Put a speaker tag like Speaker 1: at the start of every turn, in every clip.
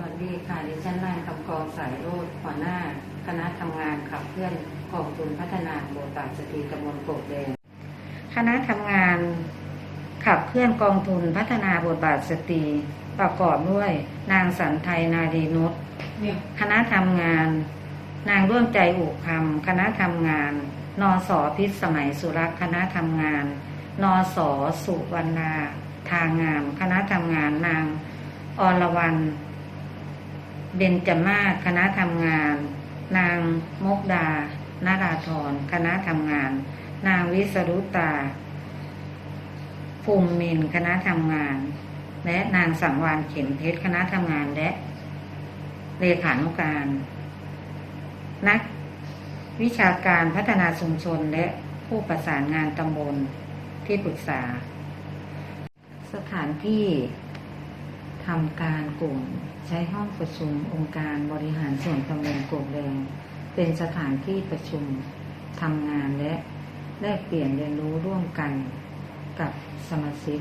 Speaker 1: วัสดีค่ะ ดิฉันนายคำกองสายโรดหัวหน้า คณะทำงานขับเคลื่อนกองทุนพัฒนาบทบาทสตรีตำบลโปกแดงคณะทำงานขับเคลื่อนกองทุนพัฒนาบทบาทสตรี ประกอบด้วย นางสันไทยนาดีนุชคณะทำงาน นางร่วมใจอุคำคณะทำงานนสพิษสมัยสุรักษ์คณะทำงานนสสุวรรณาทางงาม คณะทำงานนางอรวรรณ เบญจมาศคณะทำงาน นางมกดานาราธรคณะทำงาน นางวิสรุตา ภูมิมินคณะทำงาน และนางสังวานเข็มเพชรคณะทำงานและเลขานุการ นักวิชาการพัฒนาชุมชนและผู้ประสานงานตำบลที่ปรึกษา สถานที่ ทำการกลุ่ม ใช้ห้องประชุมองค์การบริหารส่วนตำบลโกกแดงเป็นสถานที่ประชุมทำงานและแลกเปลี่ยนเรียนรู้ร่วมกันกับสมาชิก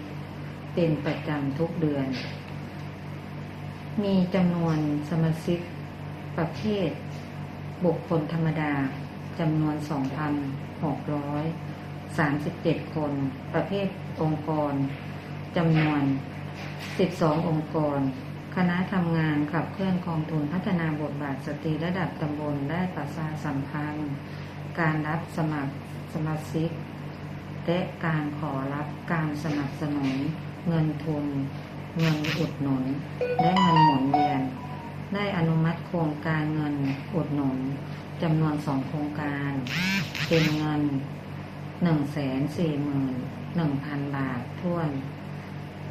Speaker 1: เป็นประจำทุกเดือน มีจำนวนสมาชิกประเภทบุคคลธรรมดาจำนวน 2,637 คน ประเภทองค์กรจำนวน 12 องค์กร คณะทำงานขับเคลื่อนกองทุนพัฒนาบทบาทสตรีระดับตำบลได้ประชาสัมพันธ์ การรับสมัครสมาชิก และการขอรับการสนับสนุน เงินทุน เงินอุดหนุน และเงินหมุนเวียน ได้อนุมัติโครงการเงินอุดหนุนจำนวนสองโครงการ เป็นเงินหนึ่งแสนสี่หมื่นหนึ่งพันบาทท้วน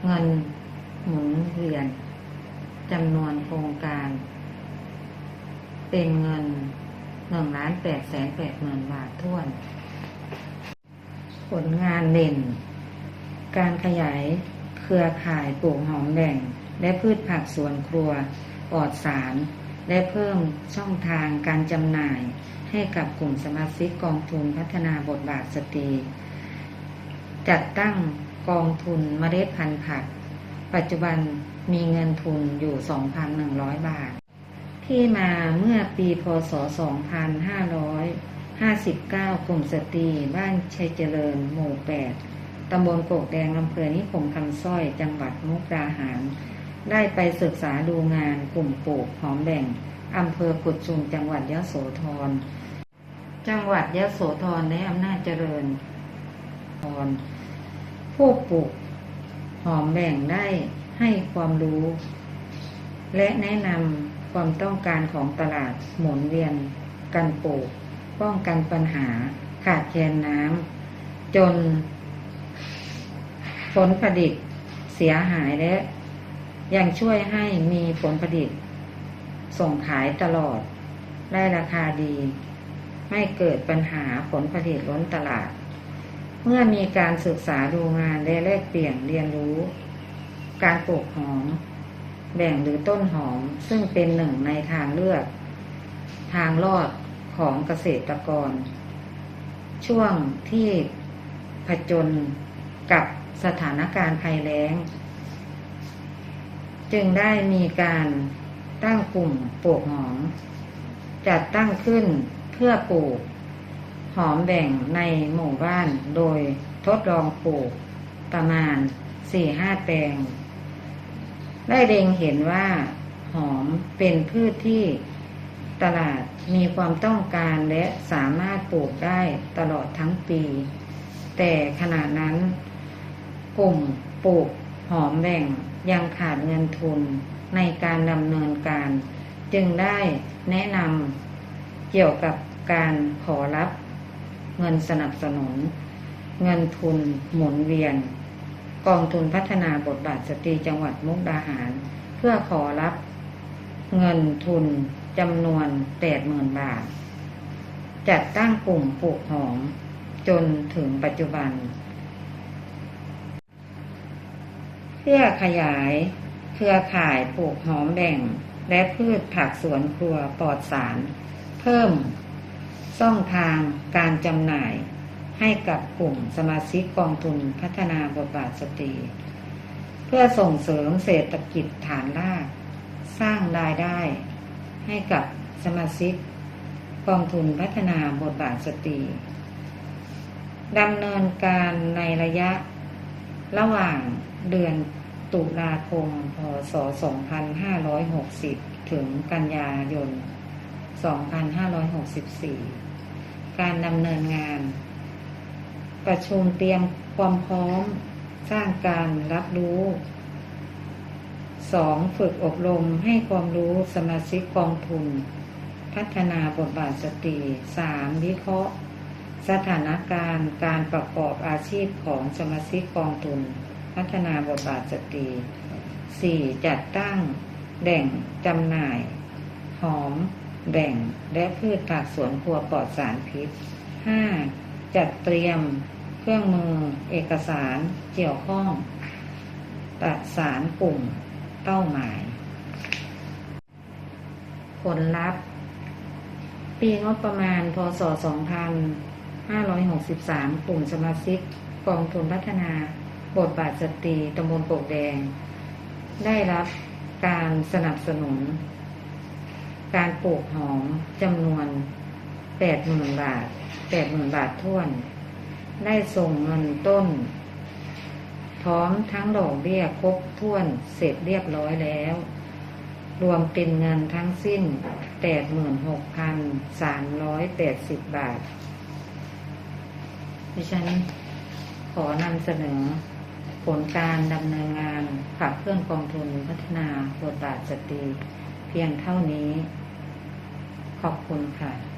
Speaker 1: เงิน หมุนเวียนจำนวนโครงการ เป็นเงินหนึ่งล้านแปดแสนแปดหมื่นบาทท้วน ผลงานเด่น การขยายเครือข่ายปลูกหอมแบ่งและพืชผักสวนครัวปลอดสาร และเพิ่มช่องทางการจำหน่ายให้กับกลุ่มสมาชิกกองทุนพัฒนาบทบาทสตรี จัดตั้งกองทุนเมล็ดพันธุ์ผัก ปัจจุบันมีเงินทุนอยู่ 2,100 บาท ที่มาเมื่อปีพศ 2559 กลุ่มสตรีบ้านชัยเจริญ หมู่ 8 ตำบลโกกแดงอำเภอนิคมคำสร้อย จังหวัดมุกดาหาร ได้ไปศึกษาดูงานกลุ่มปลูกหอมแบ่งอำเภอกุดชุมจังหวัดยะโสธร จังหวัดยะโสธรและอำนาจเจริญพรผู้ปลูก หอมแบ่งได้ให้ความรู้ และแนะนำความต้องการของตลาดหมุนเวียน กันปลูกป้องกันปัญหาขาดแคลนน้ำจน ผลผลิตเสียหายและ ยังช่วยให้มีผลผลิต ส่งขายตลอด ได้ราคาดี ไม่เกิดปัญหาผลผลิตล้นตลาด เมื่อมีการศึกษาดูงานและแลกเปลี่ยนเรียนรู้ การปลูกหอม แบ่งหรือต้นหอมซึ่งเป็นหนึ่งในทางเลือก ทางรอดของเกษตรกร ช่วงที่ผจญกับสถานการณ์ภัยแล้ง จึงได้มีการตั้งกลุ่มปลูกหอม จัดตั้งขึ้นเพื่อปลูก หอมแบ่งในหมู่บ้านโดยทดลองปลูกประมาณ4-5แปลง ได้เล็งเห็นว่าหอมเป็นพืชที่ตลาดมีความต้องการและสามารถปลูกได้ตลอดทั้งปี แต่ขณะนั้น กลุ่มปลูกหอมแบ่งยังขาดเงินทุนในการดำเนินการ จึงได้แนะนำเกี่ยวกับการขอรับ เงินสนับสนุน เงินทุนหมุนเวียน กองทุนพัฒนาบทบาทสตรีจังหวัดมุกดาหาร เพื่อขอรับเงินทุนจำนวนแปดหมื่นบาท จัดตั้งกลุ่มปลูกหอม จนถึงปัจจุบัน เพื่อขยายเครือข่ายปลูกหอมแบ่ง และพืชผักสวนครัวปลอดสาร เพิ่ม ช่องทางการจำหน่ายให้กับกลุ่มสมาชิกกองทุนพัฒนาบทบาทสตรี เพื่อส่งเสริมเศรษฐกิจฐานราก สร้างรายได้ให้กับสมาชิกกองทุนพัฒนาบทบาทสตรีดำเนินการในระยะระหว่างเดือนตุลาคม พศ 2560 ถึงกันยายน 2564 การดำเนินงาน ประชุมเตรียมความพร้อมสร้างการรับรู้ 2. ฝึกอบรมให้ความรู้สมาชิกกองทุน พัฒนาบทบาทสตรี 3. วิเคราะห์ สถานการณ์การประกอบอาชีพของสมาชิกกองทุน พัฒนาบทบาทสตรี 4. จัดตั้งแบ่งจำหน่าย หอม แบ่งและพืชผักสวนครัวปลอดสารพิษ 5. จัดเตรียมเครื่องมือ เอกสารเกี่ยวข้อง ประสานกลุ่มเป้าหมาย ผลลัพธ์ ปีงบประมาณ พศ 2563 กลุ่มสมาชิกกองทุนพัฒนา บทบาทสตรีตำบลโปกแดง ได้รับการสนับสนุน การปลูกหอมจำนวน80,000บาท80,000บาทท่วน ได้ส่งเงินต้น พร้อมทั้งดอกเบี้ยครบถ้วนเสร็จเรียบร้อยแล้ว รวมเป็นเงินทั้งสิ้น86,380บาท ดิฉันขอนำเสนอผลการดำเนินงานขับเคลื่อนกองทุนพัฒนาบทบาทสตรีเพียงเท่านี้ ขอบคุณค่ะ